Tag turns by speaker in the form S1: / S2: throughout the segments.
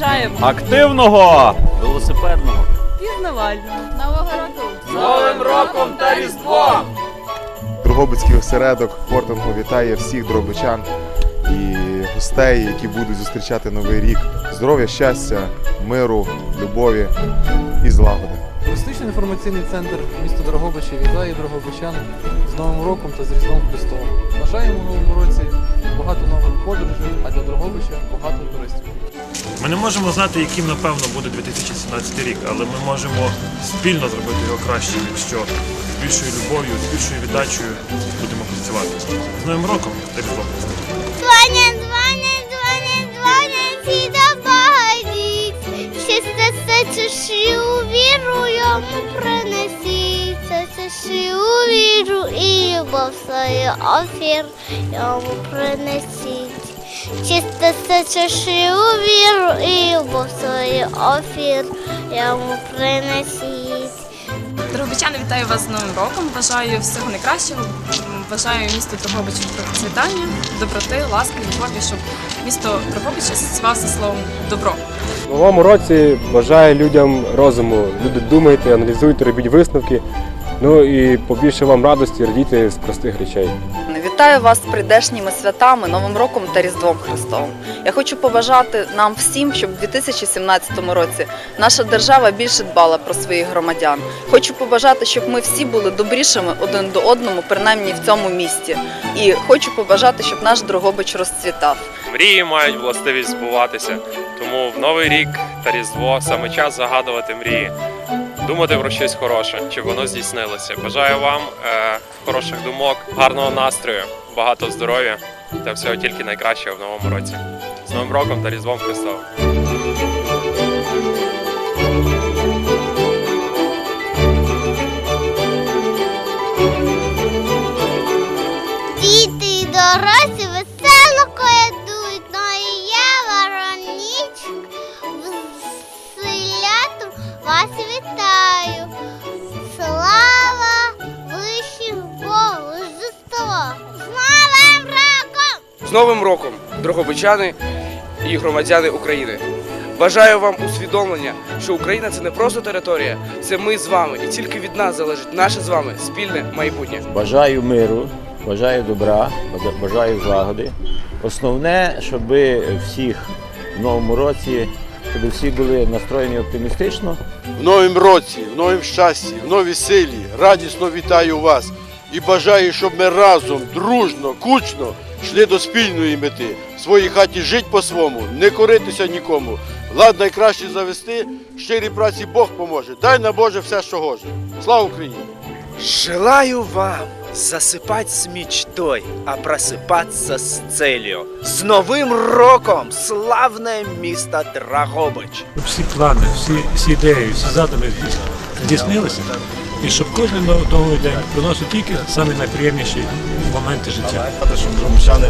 S1: Бажаємо
S2: активного велосипедного.
S1: пізнавального нового року.
S2: З Новим роком та Різдвом!
S3: Дрогобицький осередок Портингу вітає всіх дробичан і гостей, які будуть зустрічати новий рік. Здоров'я, щастя, миру, любові і злагоди.
S4: Туристичний інформаційний центр міста Дрогобича вітає дрогобичан з Новим роком та з Різдвом Христовим. Бажаємо в новому році багато нових подорожей, а для Дрогобича багато туристів.
S5: Ми не можемо знати, яким напевно буде 2017 рік, але ми можемо спільно зробити його кращим, якщо з більшою любов'ю, з більшою віддачею будемо працювати. З Новим роком та Різдвом Христовим!
S6: Дзвонять, дзвонять, дзвонять, дзвонять і добавить. Чисте серце у віру йому принесіть. Серце у віру і любов свою офір йому принесіть. Чисте серце у віру і любов свою офір йому принесіть.
S1: Дрогобичани, вітаю вас з Новим роком. Бажаю всього найкращого. Бажаю місту Дрогобичу процвітання, доброти, ласки, любові, щоб місто Дрогобич асоціювався словом добро.
S7: В новому році бажаю людям розуму. Люди думайте, аналізуйте, робіть висновки. Ну і побільше вам радості, радійте з простих речей.
S8: Вітаю вас з прийдешніми святами, Новим роком та Різдвом Христовим. Я хочу побажати нам всім, щоб у 2017 році наша держава більше дбала про своїх громадян. Хочу побажати, щоб ми всі були добрішими один до одному, принаймні в цьому місті. І хочу побажати, щоб наш Дрогобич розцвітав.
S9: Мрії мають властивість збуватися, тому в новий рік та Різдво саме час загадувати мрії, думати про щось хороше, щоб воно здійснилося. Бажаю вам е, хороших думок, гарного настрою, багато здоров'я та всього тільки найкращого в новому році. З Новим роком та Різдвом Христовим!
S6: Діти дорослі З Новим роком,
S10: дрогобичани і громадяни України. Бажаю вам усвідомлення, що Україна це не просто територія, це ми з вами, і тільки від нас залежить наше з вами спільне майбутнє.
S2: Бажаю миру, бажаю добра, бажаю злагоди. Основне, щоб всіх в новому році, щоб всі були настроєні оптимістично.
S11: В новому році, в новому щасті, в новій силі радісно вітаю вас і бажаю, щоб ми разом, дружно, кучно йшли до спільної мети. В своїй хаті жить по-своєму, не коритися нікому. Лад найкраще завести, щирій праці Бог поможе. Дай на Боже все, що гоже. Слава Україні!
S10: Желаю вам засыпать с мечтой, а просыпаться с целью. С Новым роком, славное место Драгобыч!
S5: Щоб всі плани, всі, всі ідеї, всі задуми здійснилися, і щоб кожен новий день приносив тільки самі найприємніші моменти життя.
S7: Щоб дромчани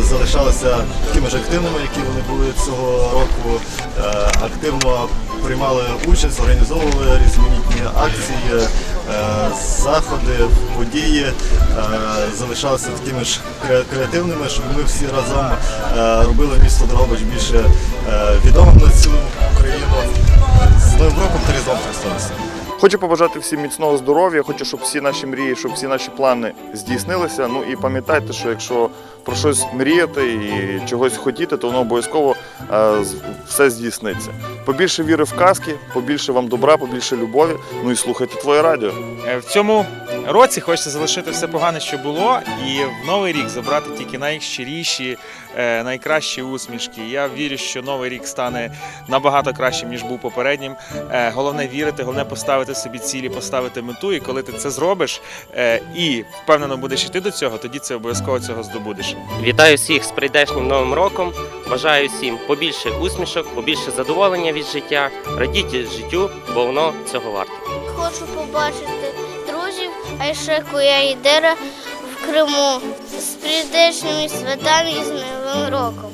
S7: залишалися такими ж активними, які вони були цього року. Е, активно приймали участь, організовували різноманітні акції, е, заходи, події, е, залишалися такими ж креативними, щоб ми всі разом е, робили місто Дрогобич більше е, відомим на цілу Україну. З Новим роком та Різдвом Христовим!
S3: Хочу побажати всім міцного здоров'я, хочу, щоб всі наші мрії, щоб всі наші плани здійснилися. Ну і пам'ятайте, що якщо про щось мріяти і чогось хотіти, то воно обов'язково е, все здійсниться. Побільше віри в казки, побільше вам добра, побільше любові. Ну і слухайте твоє радіо.
S12: Е, В цьому році хочеться залишити все погане, що було, і в новий рік забрати тільки найщиріші, е, найкращі усмішки. Я вірю, що новий рік стане набагато кращим, ніж був попереднім. Е, Головне вірити, головне поставити собі цілі, поставити мету. І коли ти це зробиш е, і впевнено будеш йти до цього, тоді це обов'язково цього здобудеш.
S9: Вітаю всіх з прийдешнім новим роком. Бажаю всім побільше усмішок, побільше задоволення від життя. Радіть життю, бо воно цього варте.
S6: Хочу побачити друзів, а ще Куя і в Криму з прийдешніми святами і з Новим роком.